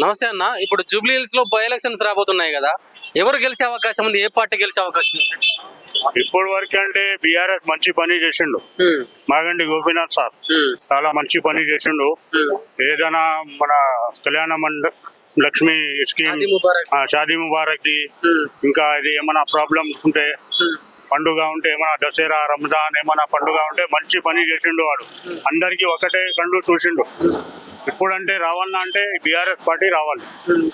నమస్తే అన్న. ఇప్పుడు జూబ్లీ హిల్స్లో బై ఎలక్షన్స్ రాబోతున్నాయి కదా. ఎవరు గెలిచే అవకాశం ఉంది? ఏ పార్టీ గెలిచే అవకాశం ఉంది? ఇప్పటి వరకు అంటే బీఆర్ఎస్ మంచి పని చేసిండు. మాగండి గోపీనాథ్ సార్. చాలా మంచి పని చేసిండు. ఏదైనా మన కళ్యాణ మండ లక్ష్మి స్కీమ్ షాదీ ముబారక్. ది ఇంకా ఇది ఏమైనా ప్రాబ్లమ్స్ ఉంటే పండుగ ఉంటే ఏమైనా దసరా రంజాన్ ఏమైనా పండుగ ఉంటే మంచి పని చేసిండు వాడు. అందరికి ఒకటే కండు చూసిండు. ఇప్పుడంటే రావాలన్నా అంటే బీఆర్ఎస్ పార్టీ రావాలి.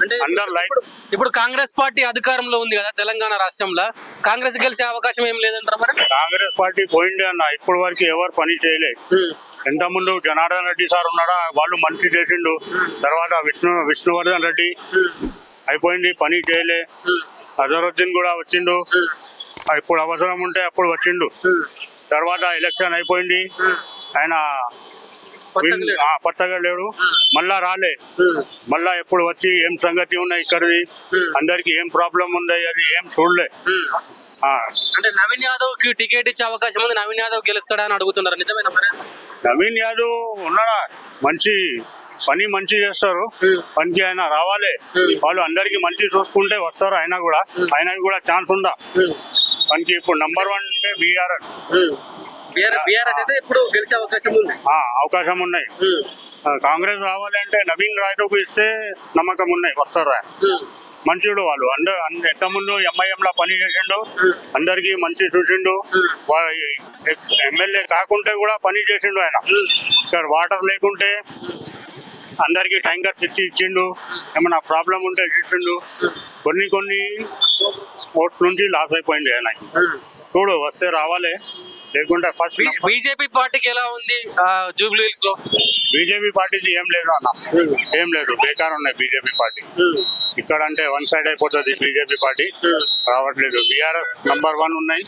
అంటే అందరు లైట్ ఇప్పుడు కాంగ్రెస్ పార్టీ అధికారంలో ఉంది కదా తెలంగాణ రాష్ట్రంలో. కాంగ్రెస్ గెలిచే అవకాశం ఏం లేదంటారా మరి? కాంగ్రెస్ పార్టీ పోయింది అన్న ఇప్పటి వరకు ఎవరు పని చేయలే. ఉమ్, ఎంత ముందు జనార్దన్ రెడ్డి సార్ ఉన్నాడా? వాళ్ళు మంచి చేసిండు. తర్వాత విష్ణు విష్ణువర్ధన్ రెడ్డి అయిపోయింది పని చేయలే. అజరుద్దీన్ కూడా వచ్చిండు. ఇప్పుడు అవసరం ఉంటే అప్పుడు వచ్చిండు. తర్వాత ఎలక్షన్ అయిపోయింది. ఆయన విన్- లేడు. మళ్ళా రాలే. మళ్ళా ఎప్పుడు వచ్చి ఏం సంగతి ఉన్నాయి ఇక్కడిది. అందరికి ఏం ప్రాబ్లం ఉంది అది ఏం చూడలే. అంటే నవీన్ యాదవ్కి టికెట్ ఇచ్చే అవకాశం ఉంది. నవీన్ యాదవ్ గెలుస్తాడా అని అడుగుతున్నారు. నిజమేనా మరి? నవీన్ యాదవ్ ఉన్నాడా? మంచి పని మంచి చేస్తారు. పనికి ఆయన రావాలి. వాళ్ళు అందరికి మంచి చూసుకుంటే వస్తారు. ఆయన కూడా ఆయనకి కూడా ఛాన్స్ ఉందా? పనికి ఇప్పుడు నంబర్ వన్ అంటే బీఆర్ఎస్ ఉమ్. బీఆర్- బీఆర్ఎస్ అయితే ఇప్పుడు గెలిచే అవకాశం ఉంది. అవకాశం ఉన్నాయి. కాంగ్రెస్ రావాలి అంటే నవీన్ యాదవ్ ఇస్తే నమ్మకం ఉన్నాయి వస్తారు? మంచిడు వాళ్ళు. అంద అంద- ఎంత ముందు ఎంఐఎం లా పని చేసిండు. అందరికి మంచి చూసిండు. ఎమ్మెల్యే కాకుంటే కూడా పని చేసిండు ఆయన. ఇక్కడ వాటర్ లేకుంటే అందరికి ట్యాంకర్ తెచ్చి ఇచ్చిండు. ఏమైనా ప్రాబ్లం ఉంటే ఇచ్చిండు కొన్ని కొన్ని ఓట్స్ నుంచి లాస్ అయిపోయింది ఆయన. చూడు వస్తే రావాలి. లేకుంటే ఫస్ట్ బీజేపీ పార్టీకి ఎలా ఉంది జూబ్లీ హిల్స్లో బీజేపీ పార్టీకి ఏం లేదు అన్న. ఏం లేదు బేకార్ ఉన్నాయి బీజేపీ పార్టీ. ఇక్కడ అంటే వన్ సైడ్ అయిపోతుంది బీజేపీ పార్టీ. రావట్లేదు. బీఆర్ఎస్ నంబర్ వన్ ఉన్నాయి.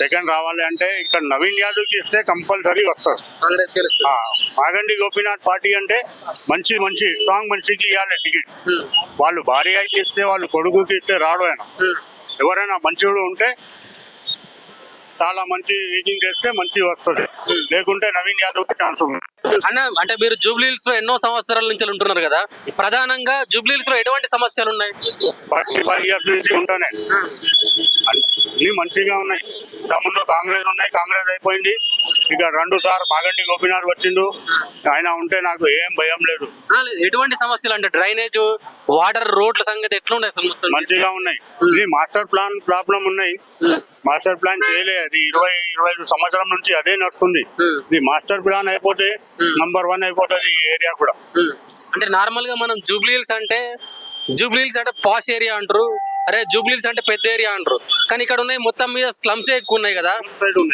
సెకండ్ రావాలి అంటే ఇక్కడ నవీన్ యాదవ్కి ఇస్తే కంపల్సరీ వస్తారు. మాగండి గోపీనాథ్ పార్టీ అంటే మంచి మంచి స్ట్రాంగ్ మనిషికి ఇవ్వాలి టికెట్ వాళ్ళు భార్యకి ఇస్తే వాళ్ళు కొడుకుకి ఇస్తే రాడు ఆయన. ఎవరైనా మంచివాడు ఉంటే చాలా మంచి రీడింగ్ చేస్తే మంచి వస్తుంది. లేకుంటే నవీన్ యాదవ్కి ఛాన్స్ ఉంది. అన్న అంటే మీరు జూబ్లీ హిల్స్లో ఎన్నో సంవత్సరాల నుంచి ఉంటున్నారు కదా. ప్రధానంగా జూబ్లీ హిల్స్లో ఎటువంటి సమస్యలు ఉన్నాయి? ఫార్టీ ఫైవ్ ఇయర్స్ నుంచి ఉంటానే. అన్ని మంచిగా ఉన్నాయి. ముందు కాంగ్రెస్ ఉన్నాయి కాంగ్రెస్ అయిపోయింది. ఇక రెండు సార్ మాగండి గోపీనాథ్ వచ్చిండు. ఆయన ఉంటే నాకు ఏం భయం లేదు. ఆ, లేదు, ఎటువంటి సమస్యలు అంటే డ్రైనేజ్ వాటర్ రోడ్ల సంగతి ఎట్లుండే అసలు మొత్తం? మంచిగా ఉన్నాయి. ఇది మాస్టర్ ప్లాన్ ప్రాబ్లం ఉన్నాయి. మాస్టర్ ప్లాన్ చేయలే. అది ఇరవై ఇరవై ఐదు సంవత్సరం నుంచి అదే నడుస్తుంది. Hmm. ఇది మాస్టర్ ప్లాన్ అయిపోతే నంబర్ వన్ అయిపోతుంది ఈ ఏరియా కూడా. ఉమ్. అంటే నార్మల్గా మనం జూబ్లీ హిల్స్ అంటే జూబ్లీ హిల్స్ అంటే పాష్ ఏరియా అంటారు. అరే జూబ్లీ హిల్స్ అంటే పెద్ద ఏరియా అంటారు కానీ ఇక్కడ ఉన్నాయి మొత్తం మీద స్లమ్స్ ఎక్కువ ఉన్నాయి కదా.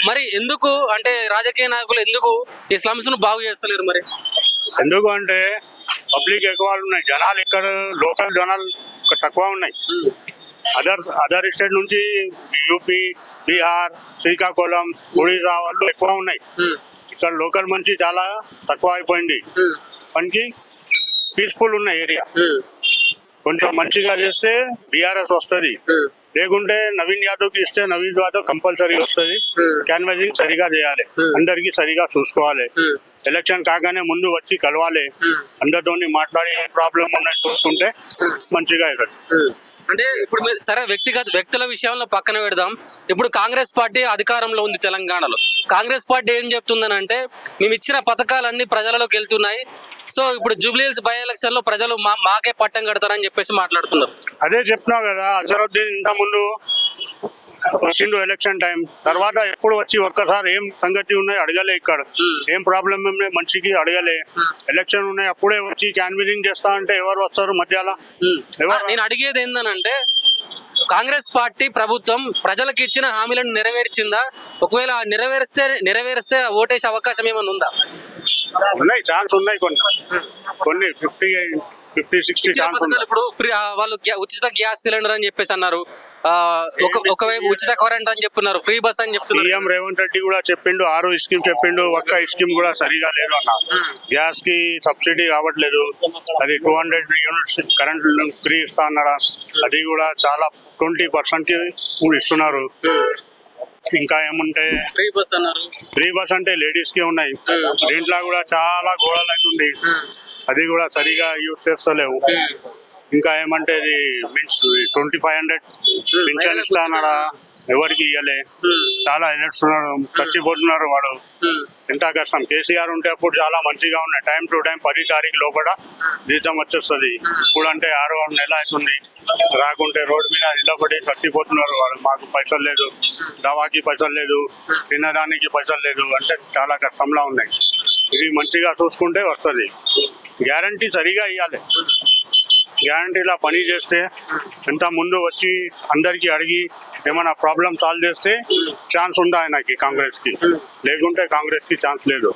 మరి ఎందుకు అంటే రాజకీయ నాయకులు ఎందుకు ఈ స్లమ్స్ను బాగు చేస్తలేరు మరి ఎందుకు అంటే పబ్లిక్ ఎక్కువ ఉన్నాయి జనాలు ఇక్కడ లోకల్ జనాలు ఇక్కడ తక్కువ ఉన్నాయి అదర్ అదర్ స్టేట్ నుంచి యూపీ బీహార్ శ్రీకాకుళం ఒడిశా వాళ్ళు ఎక్కువ ఉన్నాయి. ఇక్కడ లోకల్ మంచి చాలా తక్కువ అయిపోయింది. మనకి పీస్ఫుల్ ఉన్న ఏరియా. కొంచెం మంచిగా చేస్తే బీఆర్ఎస్ వస్తుంది. లేకుంటే నవీన్ యాదవ్కి ఇస్తే నవీన్ యాదవ్ కంపల్సరీ వస్తుంది. క్యాన్వాసింగ్ సరిగా చేయాలి. అందరికి సరిగా చూసుకోవాలి. ఎలక్షన్ కాగానే ముందు వచ్చి కలవాలి. అందరితో అందరితోని మాట్లాడి ఏ ప్రాబ్లం ఉన్నాయి చూసుకుంటే మంచిగా ఇక్కడ అంటే ఇప్పుడు సరే వ్యక్తిగత వ్యక్తుల విషయంలో పక్కన పెడదాం. ఇప్పుడు కాంగ్రెస్ పార్టీ అధికారంలో ఉంది తెలంగాణలో. కాంగ్రెస్ పార్టీ ఏం చెప్తుందని అంటే మేము ఇచ్చిన పథకాలన్నీ ప్రజలలోకి వెళ్తున్నాయి. సో ఇప్పుడు జూబ్లీహిల్స్ బై ఎలక్షన్లో ప్రజలు మాకే పట్టం కడతారని చెప్పేసి మాట్లాడుతున్నారు. అదే చెప్తున్నావు కదా అజరుద్దీన్ ఇంత ముందు వచ్చిండు ఎలక్షన్ టైం. తర్వాత ఎప్పుడు వచ్చి ఒక్కసారి ఏం సంగతి ఉన్నాయి అడగలే ఇక్కడ. ఏం ప్రాబ్లం ఉన్నాయి మంచికి అడగలే. ఎలక్షన్ ఉన్నాయి అప్పుడే వచ్చి క్యాన్వినింగ్ చేస్తా అంటే ఎవరు వస్తారు మధ్యాల? ఎవరు? నేను అడిగేది ఏందనంటే కాంగ్రెస్ పార్టీ ప్రభుత్వం ప్రజలకు ఇచ్చిన హామీలను నెరవేర్చిందా? ఒకవేళ నెరవేరిస్తే నెరవేరిస్తే ఓటేసే అవకాశం ఏమైనా ఉందా? ఉన్నాయి ఛాన్స్ ఉన్నాయి కొన్ని. కొన్ని ఫిఫ్టీ ఫిఫ్టీ సిక్స్టీ ఛాన్స్ ఉన్నాయి. ఇప్పుడు వాళ్ళు ఉచిత గ్యాస్ సిలిండర్ అని చెప్పేసి అన్నారు. ఒక ఒకవైపు ఉచిత కరెంట్ అని చెప్తున్నారు ఫ్రీ బస్ అని చెప్తున్నారు. సీఎం రేవంత్ రెడ్డి కూడా చెప్పిండు ఆరు స్కీమ్ చెప్పిండు ఒక్క స్కీమ్ కూడా సరిగా లేదు అన్న. గ్యాస్కి సబ్సిడీ రావట్లేదు అది two hundred units current free ఇస్తా అన్నారా అది కూడా చాలా ట్వంటీ పర్సెంట్కి ఇస్తున్నారు. ఇంకా ఏముంటే? ఫ్రీ బస్ అన్నారు. ఫ్రీ బస్ అంటే లేడీస్కి ఉన్నాయి. దీంట్లో కూడా చాలా గోడలు అవుతుంది అది కూడా సరిగా యూజ్ చేస్తలేవు. ఇంకా ఏమంటే ఇది మీన్స్ ట్వంటీ ఫైవ్ హండ్రెడ్ పింఛన్ ఇస్తానడా ఎవరికి ఇవ్వలే చాలా ఎదురుస్తున్నారు చచ్చిపోతున్నారు వాడు. ఎంత కష్టం. కేసీఆర్ ఉంటే అప్పుడు చాలా మంచిగా ఉన్నాయి టైం టు టైం పది తారీఖు లోపల జీతం వచ్చేస్తుంది. ఇప్పుడు అంటే ఆరు ఆరు నెల అవుతుంది. రాకుంటే రోడ్డు మీద నిలబడి చచ్చిపోతున్నారు వాడు. మాకు పైసలు లేదు. దవాకి పైసలు లేదు. తినడానికి పైసలు లేదు. అంటే చాలా కష్టంలా ఉన్నాయి. ఇది మంచిగా చూసుకుంటే వస్తుంది. గ్యారంటీ సరిగా ఇవ్వాలి గ్యారంటీలా పని చేస్తే ఎంత ముందు వచ్చి అందరికి అడిగి ఏమైనా ప్రాబ్లం సాల్వ్ చేస్తే ఛాన్స్ ఉందా ఆయనకి కాంగ్రెస్కి లేకుంటే కాంగ్రెస్కి ఛాన్స్ లేదు.